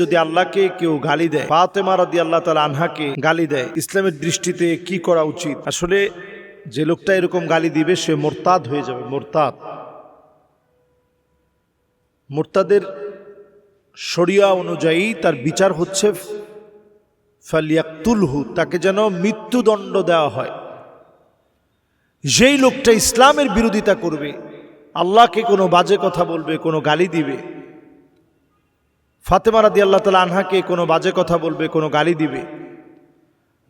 যদি আল্লাহকে কেউ গালি দেয়, ফাতেমা রাদি আল্লাহ তালা আনহাকে গালি দেয়, ইসলামের দৃষ্টিতে কি করা উচিত? আসলে যে লোকটা এরকম গালি দিবে, সে মোরতাদ হয়ে যাবে, মোরতাদ। মোরতাদের শরিয়া অনুযায়ী তার বিচার হচ্ছে ফালিয়াকুলহু তাকে যেন মৃত্যুদণ্ড দেওয়া হয়। যেই লোকটা ইসলামের বিরোধিতা করবে, আল্লাহকে কোনো বাজে কথা বলবে, কোনো গালি দিবে ফাতেমা রাদি আল্লাহ তালা আনহাকে কোনো বাজে কথা বলবে, কোনো গালি দিবে।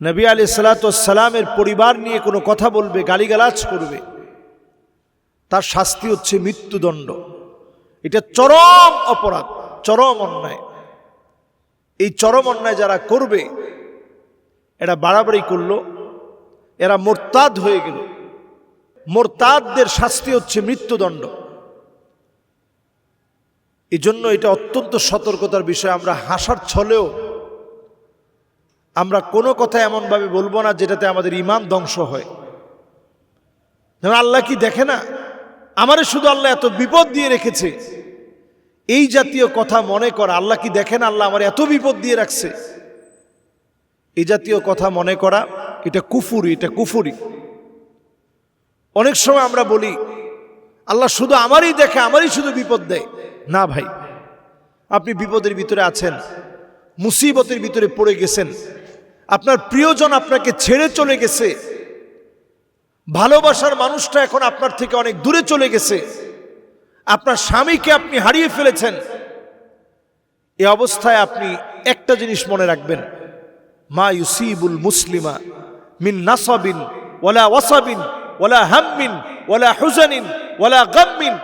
নবী আলি সালাতামের পরিবার নিয়ে কোনো কথা বলবে, গালিগালাজ করবে। তার শাস্তি হচ্ছে মৃত্যুদণ্ড। এটা চরম অপরাধ, চরম অন্যায়। এই চরম অন্যায় যারা করবে, এরা বাড়াবাড়ি করল, এরা মোরতাদ হয়ে গেল। মোরতাদদের শাস্তি হচ্ছে মৃত্যুদণ্ড। এই জন্য এটা অত্যন্ত সতর্কতার বিষয়। আমরা হাসার ছলেও আমরা কোনো কথা এমনভাবে বলব না যেটাতে আমাদের ইমান ধ্বংস হয়। যেমন আল্লাহ কি দেখে না? আমারে শুধু আল্লাহ এত বিপদ দিয়ে রেখেছে। এই জাতীয় কথা মনে করা। আল্লাহ কি দেখেন আল্লাহ আমার এত বিপদ দিয়ে রাখছে। এই জাতীয় কথা মনে করা, এটা কুফুরি এটা কুফুরি। অনেক সময় আমরা বলি, আল্লাহ শুধু আমারই দেখে, আমারই শুধু বিপদ দেয়। না ভাই, আপনি বিপদের ভিতরে আছেন, মুসিবতের ভিতরে পড়ে গেছেন, আপনার প্রিয়জন আপনাকে ছেড়ে চলে গেছে, ভালোবাসার মানুষটা এখন আপনার থেকে অনেক দূরে চলে গেছে, আপনার স্বামীকে আপনি হারিয়ে ফেলেছেন, এ অবস্থায় আপনি একটা জিনিস মনে রাখবেন, মা ইউসিবুল মুসলিমা মিন নাসাবিন, ওয়ালা ওয়াসাবিন, ওয়ালা হাম্মিন, ওয়ালা হুজানিন, ওয়ালা গাম্মিন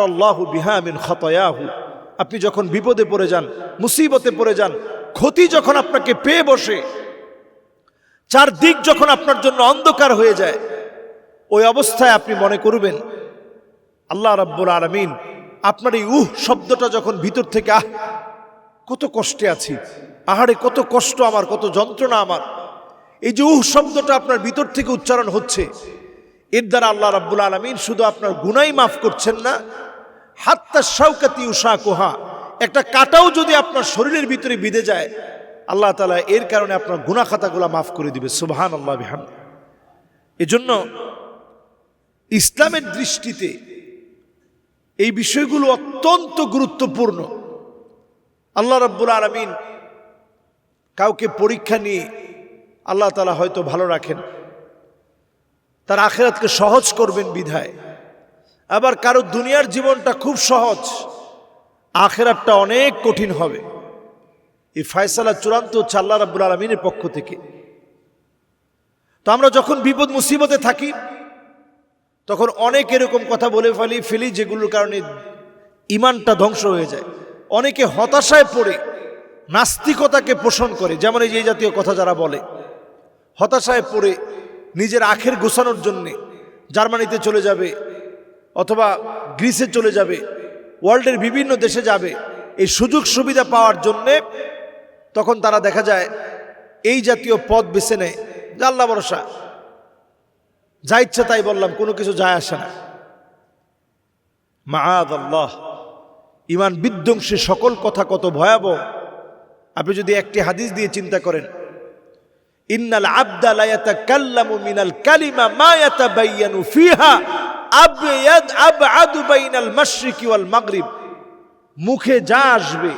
আল্লাহ বিহা আপনি যখন বিপদে পড়ে যান, মুসিবতে পড়ে যান, ক্ষতি যখন আপনাকে পেয়ে বসে, চারদিক যখন আপনার জন্য অন্ধকার হয়ে যায়, ওই অবস্থায় আপনি মনে করবেন, আল্লাহ রাব্বুল আলমিন আপনার এই উহ শব্দটা যখন ভিতর থেকে, আহ, কত কষ্টে আছি, আহারে কত কষ্ট আমার, কত যন্ত্রণা আমার। এই যে উহ শব্দটা আপনার ভিতর থেকে উচ্চারণ হচ্ছে এর দ্বারা আল্লাহ রাব্বুল আলমিন শুধু আপনার গুনাই মাফ করছেন না, হাত্তা শাউকাতি উষা কোহা একটা কাটাও যদি আপনার শরীরের ভিতরে বিঁধে যায়, আল্লাহ তালা এর কারণে আপনার গুনা খাতাগুলা মাফ করে দিবে সুবহান আল্লাহ বিহাম এজন্য ইসলামের দৃষ্টিতে এই বিষয়গুলো অত্যন্ত গুরুত্বপূর্ণ। আল্লাহ রাব্বুল আলমিন কাউকে পরীক্ষা নিয়ে আল্লাহ তালা হয়তো ভালো রাখেন। তার আখেরাতকে সহজ করবেন বিধায়। আবার কারও দুনিয়ার জীবনটা খুব সহজ, আখেরাতটা অনেক কঠিন হবে। এই ফয়সালা চূড়ান্ত হচ্ছে আল্লাহ রাব্বুল আলমিনের পক্ষ থেকে। তো আমরা যখন বিপদ মুসিবতে থাকি, তখন অনেক এরকম কথা বলে ফেলি ফেলি, যেগুলোর কারণে ইমানটা ধ্বংস হয়ে যায়। অনেকে হতাশায় পড়ে, নাস্তিকতাকে পোষণ করে, যেমন এই জাতীয় কথা যারা বলে, হতাশায় পড়ে নিজের আখের গোছানোর জন্যে জার্মানিতে চলে যাবে অথবা গ্রিসে চলে যাবে, ওয়ার্ল্ডের বিভিন্ন দেশে যাবে, এই সুযোগ সুবিধা পাওয়ার জন্যে তখন তারা দেখা যায় এই জাতীয় পথ বেছে নেয়। যে আল্লাহ ভরসা। যা ইচ্ছা তাই বললাম, কোনো কিছু যায় আসে না। মাহাদ আল্লাহ ইমান বিধ্বংসী সকল কথা কত ভয়াবহ। আপনি যদি একটি হাদিস দিয়ে চিন্তা করেন ইন্নাল আবদা লা ইয়াতাকাল্লামু মিনাল কালিমা মা ইয়াতাবায়ানু ফিহা আবয়াদ আবআদু বাইনাল মাশরিকি ওয়াল মাগরিব। মুখে যা আসবে,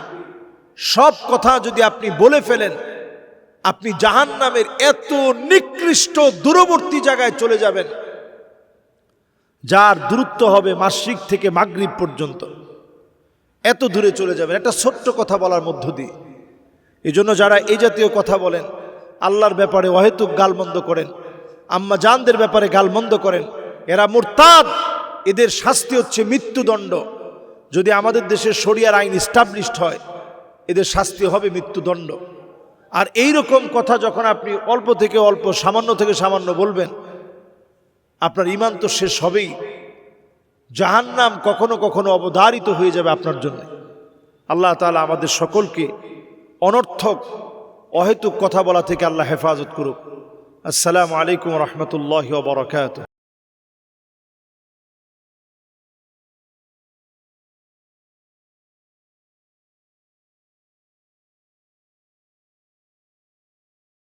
সব কথা যদি আপনি বলে ফেলেন, আপনি জাহান্নামের এত নিকৃষ্ট দূরবর্তী জায়গায় চলে যাবেন, যার দূরত্ব হবে মাসিক থেকে মাগরিব পর্যন্ত। এত দূরে চলে যাবেন। একটা ছোট্ট কথা বলার মধ্য দিয়ে। এই জন্য যারা এই জাতীয় কথা বলেন আল্লাহর ব্যাপারে অহেতুক গালমন্দ করেন। আম্মা জানদের ব্যাপারে গালমন্দ করেন। এরা মোরতাদ। এদের শাস্তি হচ্ছে মৃত্যুদণ্ড। যদি আমাদের দেশে শরিয়ার আইন স্টাবলিশড হয়, এদের শাস্তি হবে মৃত্যুদণ্ড। আর এই রকম কথা যখন আপনি অল্প থেকে অল্প, সামান্য থেকে সামান্য বলবেন, আপনার ইমান তো শেষ হবেই। জাহান্নাম কখনো কখনো অবধারিত হয়ে যাবে আপনার জন্য। আল্লাহ তালা আমাদের সকলকে অনর্থক অহেতুক কথা বলা থেকে আল্লাহ হেফাজত করুক। আসসালামু আলাইকুম রহমতুল্লাহ বরকাত